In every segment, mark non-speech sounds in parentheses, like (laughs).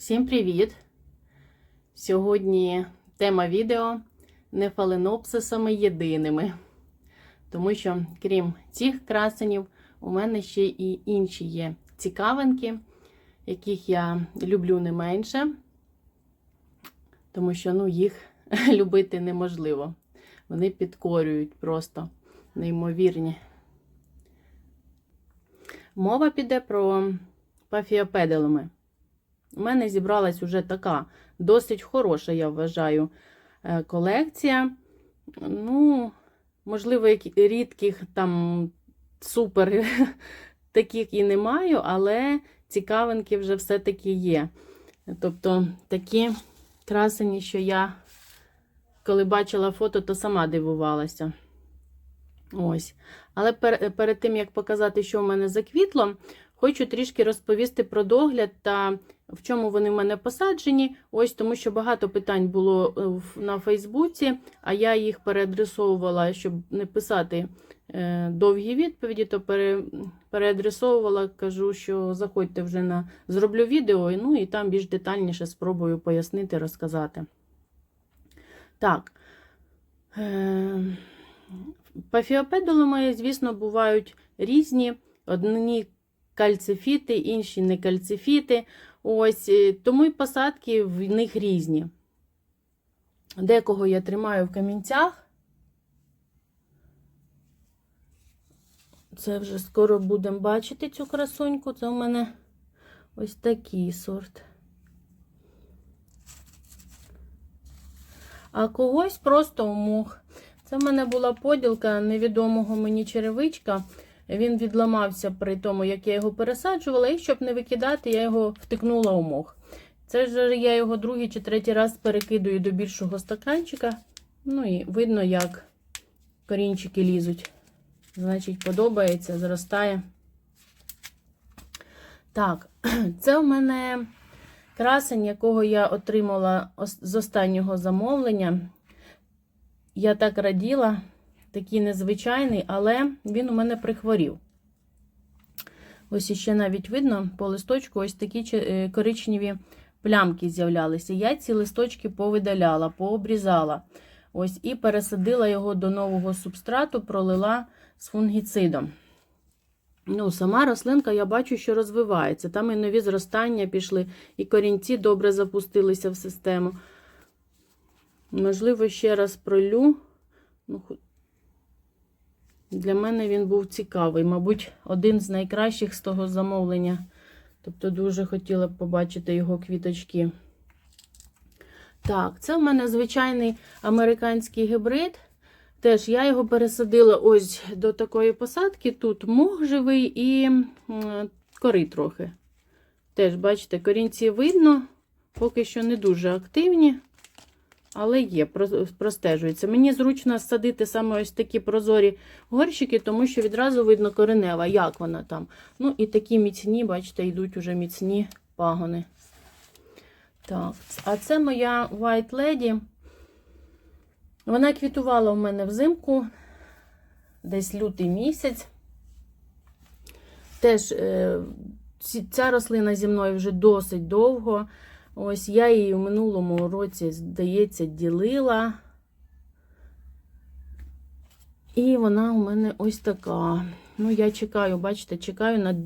Всім привіт! Сьогодні тема відео не фаленопсисами єдиними. Тому що, крім цих красенів, у мене ще і інші є цікавинки, яких я люблю не менше, тому що ну, їх (laughs) любити неможливо. Вони підкорюють просто неймовірні. Мова піде про пафіопеделами. У мене зібралась уже така досить хороша, я вважаю, е, колекція. Ну, можливо, рідких там супер (laughs) таких і не маю, але цікавинки вже все-таки є. Тобто такі красені, що я, коли бачила фото, то сама дивувалася. Ось. Але пер, перед тим, як показати, що в мене заквітло, хочу трішки розповісти про догляд та в чому вони в мене посаджені. Ось тому що багато питань було е, на Фейсбуці, а я їх переадресовувала, щоб не писати е, довгі відповіді, то пере, переадресовувала, кажу, що заходьте вже на зроблю відео, ну і там більш детальніше спробую пояснити, розказати. Так. Е, Пафіопедолами, звісно, бувають різні. Одні кальцифіти, інші не кальцифіти. Ось, е, тому і посадки в них різні. Декого я тримаю в камінцях. Це вже скоро будемо бачити цю красуньку. Це у мене ось такий сорт. А когось просто у. Це в мене була поділка невідомого мені черевичка. Він відламався при тому, як я його пересаджувала, і щоб не викидати, я його втикнула у мох. Це ж я його другий чи третій раз перекидую до більшого стаканчика. Ну і видно, як корінчики лізуть. Значить, подобається, зростає. Так, (clears throat) це у мене красень, якого я отримала з останнього замовлення. Я так раділа, такий незвичайний, але він у мене прихворів. Ось іще навіть видно по листочку ось такі е, коричневі плямки з'являлися. Я ці листочки повидаляла, пообрізала. Ось і пересадила його до нового субстрату, пролила з фунгіцидом. Ну, сама рослинка, я бачу, що розвивається. Там і нові зростання пішли, і корінці добре запустилися в систему. Можливо, ще раз пролю. Ну, для мене він був цікавий. Мабуть, один з найкращих з того замовлення. Тобто, дуже хотіла б побачити його квіточки. Так, це в мене звичайний американський гібрид. Теж я його пересадила ось до такої посадки. Тут мох живий і кори трохи. Теж, бачите, корінці видно, поки що не дуже активні, але є, простежується. Мені зручно садити саме ось такі прозорі горщики, тому що відразу видно коренева, як вона там. Ну і такі міцні, бачите, йдуть уже міцні пагони. Так, а це моя White Lady. Вона квітувала у мене взимку, десь лютий місяць. Теж е, ця рослина зі мною вже досить довго. Ось я її у минулому році, здається, ділила. І вона у мене ось така. Ну, я чекаю, бачите, чекаю на,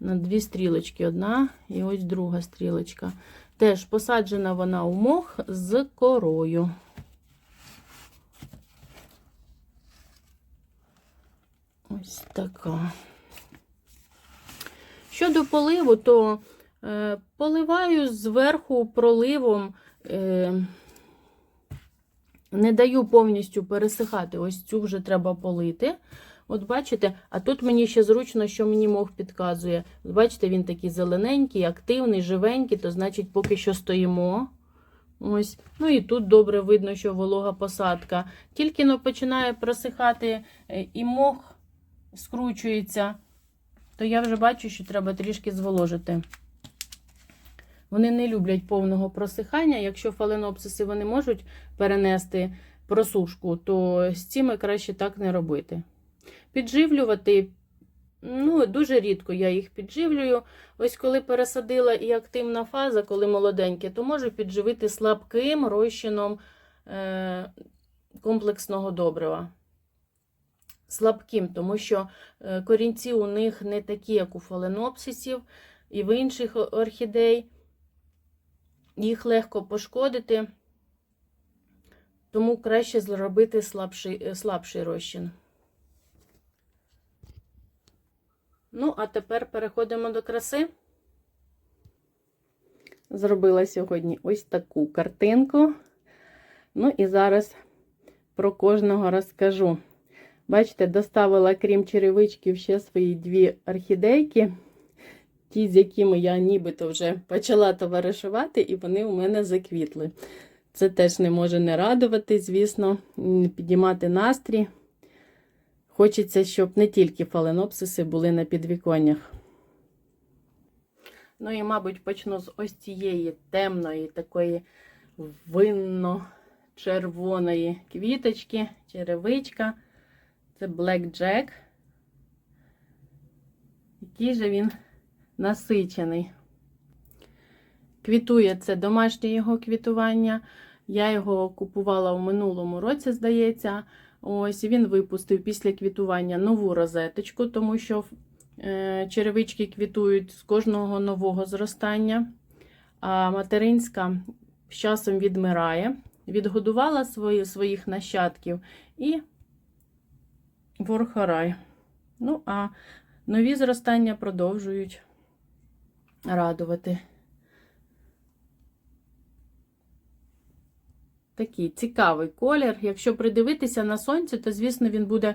на дві стрілочки. Одна і ось друга стрілочка. Теж посаджена вона у мох з корою. Ось така. Щодо поливу, то поливаю зверху проливом, е, не даю повністю пересихати. Ось цю вже треба полити. От бачите, а тут мені ще зручно, що мені мох підказує. Бачите, він такий зелененький, активний, живенький, то значить, поки що стоїмо. Ось. Ну і тут добре видно, що волога посадка. Тільки но починає просихати е, і мох скручується, то я вже бачу, що треба трішки зволожити. Вони не люблять повного просихання. Якщо фаленопсиси вони можуть перенести просушку, то з цими краще так не робити. Підживлювати Ну, дуже рідко я їх підживлюю. Ось коли пересадила і активна фаза, коли молоденькі, то можу підживити слабким розчином е, комплексного добрива. Слабким, тому що е, корінці у них не такі, як у фаленопсисів і в інших орхідей. Їх легко пошкодити, тому краще зробити слабший, е, слабший розчин. Ну, а тепер переходимо до краси. Зробила сьогодні ось таку картинку. Ну і зараз про кожного розкажу. Бачите, доставила, крім черевичків, ще свої дві орхідейки, ті, з якими я нібито вже почала товаришувати, і вони у мене заквітли. Це теж не може не радувати, звісно, підіймати настрій. Хочеться, щоб не тільки фаленопсиси були на підвіконнях. Ну і, мабуть, почну з ось цієї темної, такої винно-червоної квіточки, черевичка. Це Black Jack. Який же він насичений. Квітує це домашнє його квітування. Я його купувала в минулому році, здається. Ось він випустив після квітування нову розеточку, тому що е, черевички квітують з кожного нового зростання, а материнська з часом відмирає. Відгодувала свої, своїх нащадків і ворхарай. Ну, а нові зростання продовжують радувати. Такий цікавий колір. Якщо придивитися на сонці, то, звісно, він буде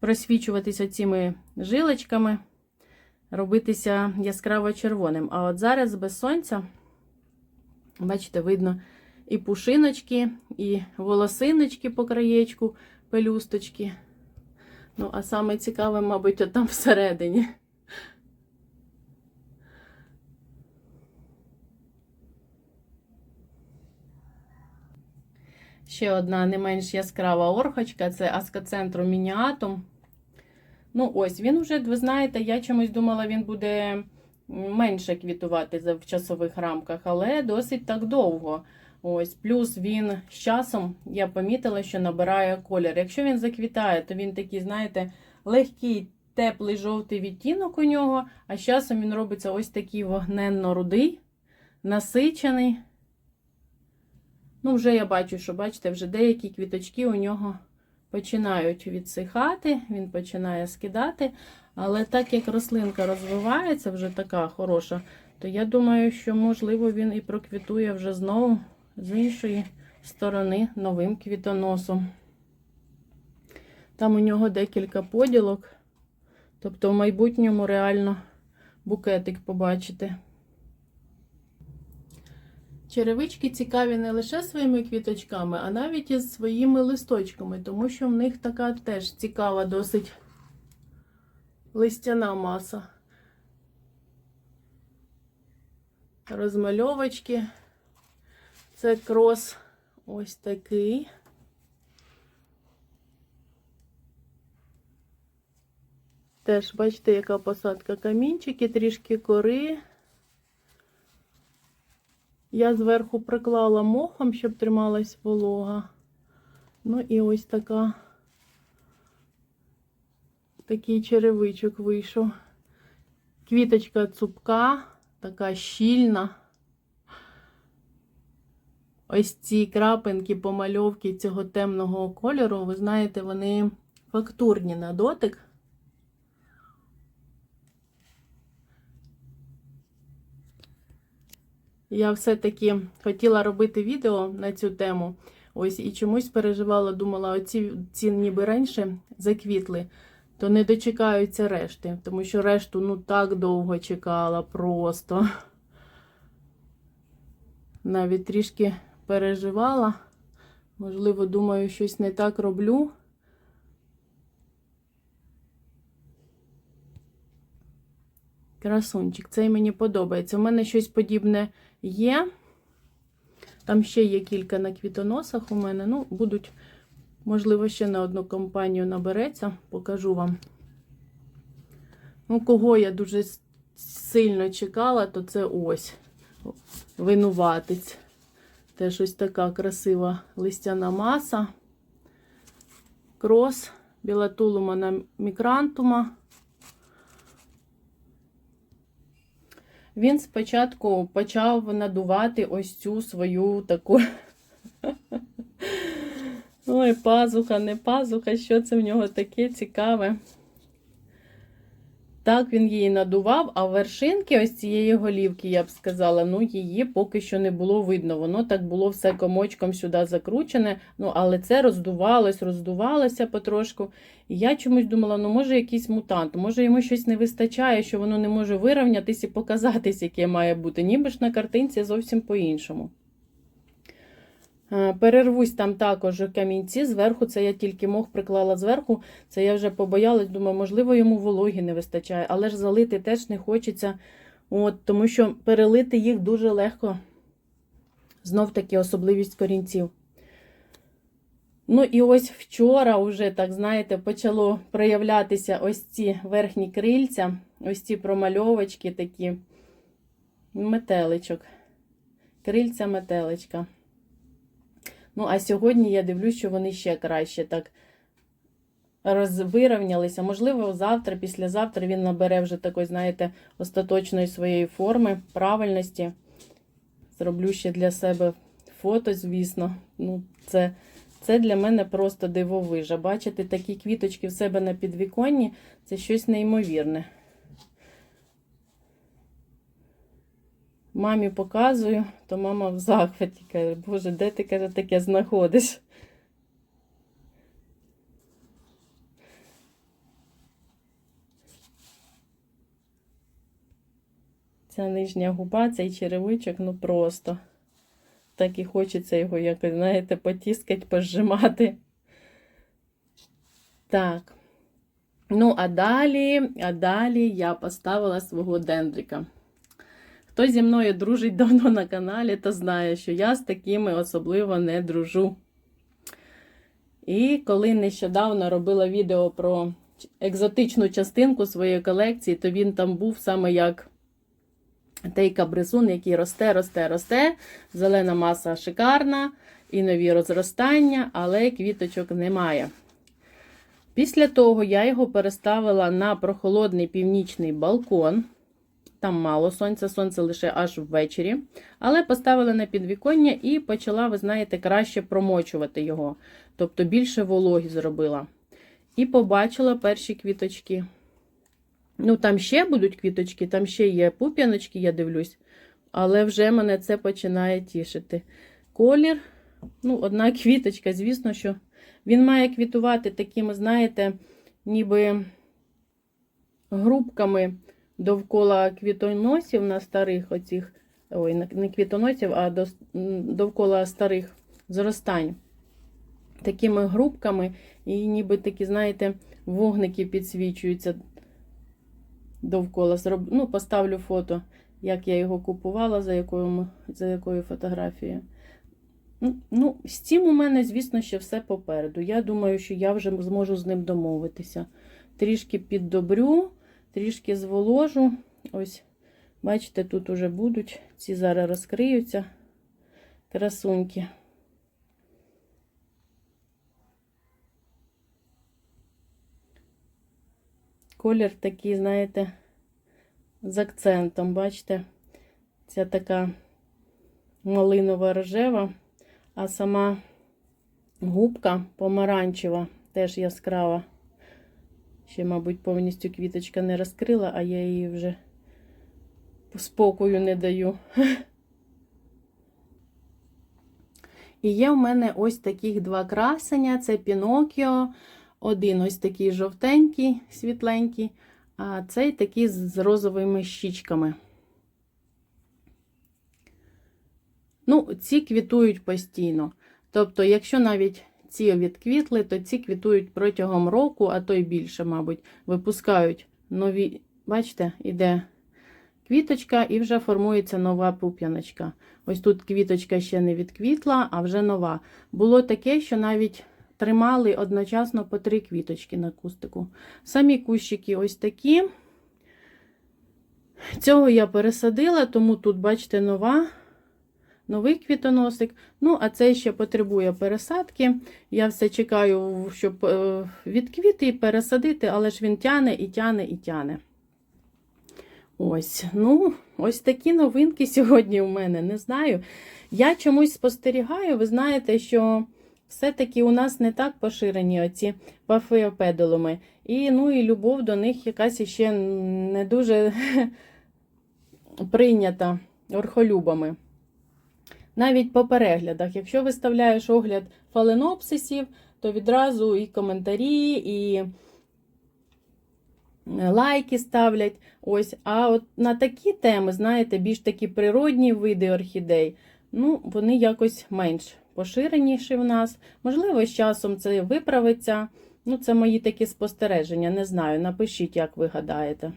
просвічуватися цими жилочками, робитися яскраво червоним. А от зараз без сонця, бачите, видно і пушиночки, і волосиночки по краєчку, пелюсточки. Ну, а саме цікаве, мабуть, там всередині. Ще одна не менш яскрава орхочка це аскоцентру мініатум. Ну, ось, він вже, ви знаєте, я чомусь думала, він буде менше квітувати в часових рамках, але досить так довго. Ось, Плюс він з часом, я помітила, що набирає колір. Якщо він заквітає, то він такий, знаєте, легкий, теплий жовтий відтінок у нього, а з часом він робиться ось такий вогненно-рудий, насичений. Ну, вже я бачу, що, бачите, вже деякі квіточки у нього починають відсихати, він починає скидати. Але так як рослинка розвивається, вже така хороша, то я думаю, що, можливо, він і проквітує вже знову з іншої сторони новим квітоносом. Там у нього декілька поділок. Тобто в майбутньому реально букетик побачите. Черевички цікаві не лише своїми квіточками, а навіть із своїми листочками, тому що в них така теж цікава, досить листяна маса. Розмальовочки. Це крос ось такий. Теж, бачите, яка посадка камінчики, трішки кори. Я зверху приклала мохом, щоб трималась волога. Ну і ось така, такий черевичок вийшов. Квіточка цупка, така щільна. Ось ці крапинки помальовки цього темного кольору, ви знаєте, вони фактурні на дотик. Я все-таки хотіла робити відео на цю тему. Ось і чомусь переживала, думала, оці ці ніби раніше заквітли, то не дочекаються решти, тому що решту ну так довго чекала просто. Навіть трішки переживала. Можливо, думаю, щось не так роблю. Красунчик, цей мені подобається. У мене щось подібне є. Там ще є кілька на квітоносах у мене. Ну, будуть, можливо, ще на одну компанію набереться, покажу вам. Ну, кого я дуже сильно чекала, то це ось винуватець. Теж ось така красива листяна маса. Крос, білатулума на мікрантума. Він спочатку почав надувати ось цю свою таку. (laughs) Ой, пазуха, не пазуха, що це в нього таке цікаве. Так він її надував, а вершинки ось цієї голівки, я б сказала, ну її поки що не було видно. Воно так було все комочком сюди закручене. Ну, але це роздувалось, роздувалося потрошку. І я чомусь думала, ну може якийсь мутант, може йому щось не вистачає, що воно не може вирівнятись і показатись, яке має бути. Ніби ж на картинці зовсім по-іншому. Е, Перервусь там також камінці. Зверху це я тільки мох приклала зверху. Це я вже побоялась, думаю, можливо, йому вологі не вистачає, але ж залити теж не хочеться, от, тому що перелити їх дуже легко. Знов таки особливість корінців. Ну і ось вчора вже, так знаєте, почало проявлятися ось ці верхні крильця, ось ці промальовочки такі. Метеличок. Крильця метеличка. Ну, а сьогодні я дивлюсь, що вони ще краще так розвиравнялися. Можливо, завтра, післязавтра він набере вже такої, знаєте, остаточної своєї форми, правильності. Зроблю ще для себе фото, звісно. Ну, це, це для мене просто дивовижа. Бачити такі квіточки в себе на підвіконні це щось неймовірне. Мамі показую, то мама в захваті каже, Боже, де ти каже, таке знаходиш? Ця нижня губа, цей черевичок, ну просто. Так і хочеться його якось, знаєте, потіскать, пожимати. Так. Ну, а далі, а далі я поставила свого дендрика. Хто зі мною дружить давно на каналі, то знає, що я з такими особливо не дружу. І коли нещодавно робила відео про екзотичну частинку своєї колекції, то він там був саме як той кабризун, який росте, росте, росте. Зелена маса шикарна, і нові розростання, але квіточок немає. Після того я його переставила на прохолодний північний балкон. Там мало сонця, сонце лише аж ввечері. Але поставила на підвіконня і почала, ви знаєте, краще промочувати його. Тобто більше вологі зробила. І побачила перші квіточки. Ну, там ще будуть квіточки, там ще є пуп'яночки, я дивлюсь. Але вже мене це починає тішити. Колір, ну, одна (laughs) квіточка, звісно, що він має квітувати такими, знаєте, ніби грубками довкола квітоносів на старих оцих, ой, не квітоносів, а до, довкола старих зростань. Такими грубками, і ніби такі, знаєте, вогники підсвічуються довкола. Зроб... Ну, поставлю фото, як я його купувала, за якою, за якою фотографією. Ну, з цим у мене, звісно, ще все попереду. Я думаю, що я вже зможу з ним домовитися. Трішки піддобрю, трішки зволожу. Ось, бачите, тут уже будуть. Ці зараз розкриються. Красуньки. Колір такий, знаєте, з акцентом, бачите? Ця така малинова рожева, а сама губка помаранчева, теж яскрава. Ще, мабуть, повністю квіточка не розкрила, а я її вже спокою не даю. І є в мене ось таких два красення: це Пінокіо. Один ось такий жовтенький, світленький, а цей такий з розовими щічками. Ну, ці квітують постійно. Тобто, якщо навіть ці відквітли, то ці квітують протягом року, а то й більше, мабуть, випускають нові, бачите, іде квіточка і вже формується нова пуп'яночка. Ось тут квіточка ще не відквітла, а вже нова. Було таке, що навіть тримали одночасно по три квіточки на кустику. Самі кущики ось такі. Цього я пересадила, тому тут, бачите, нова, новий квітоносик. Ну, а цей ще потребує пересадки. Я все чекаю, щоб е, відквіти і пересадити, але ж він тяне і тяне і тяне. Ось, ну, ось такі новинки сьогодні у мене. Не знаю. Я чомусь спостерігаю, ви знаєте, що все-таки у нас не так поширені оці пафеопедалуми. І, ну, і любов до них якась іще не дуже (laughs) прийнята орхолюбами. Навіть по переглядах, якщо виставляєш огляд фаленопсисів, то відразу і коментарі, і лайки ставлять. Ось, а от на такі теми, знаєте, більш такі природні види орхідей, ну, вони якось менш поширеніші в нас. Можливо, з часом це виправиться. Ну, це мої такі спостереження. Не знаю. Напишіть, як ви гадаєте.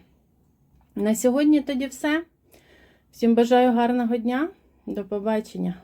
На сьогодні тоді все. Всім бажаю гарного дня. До побачення.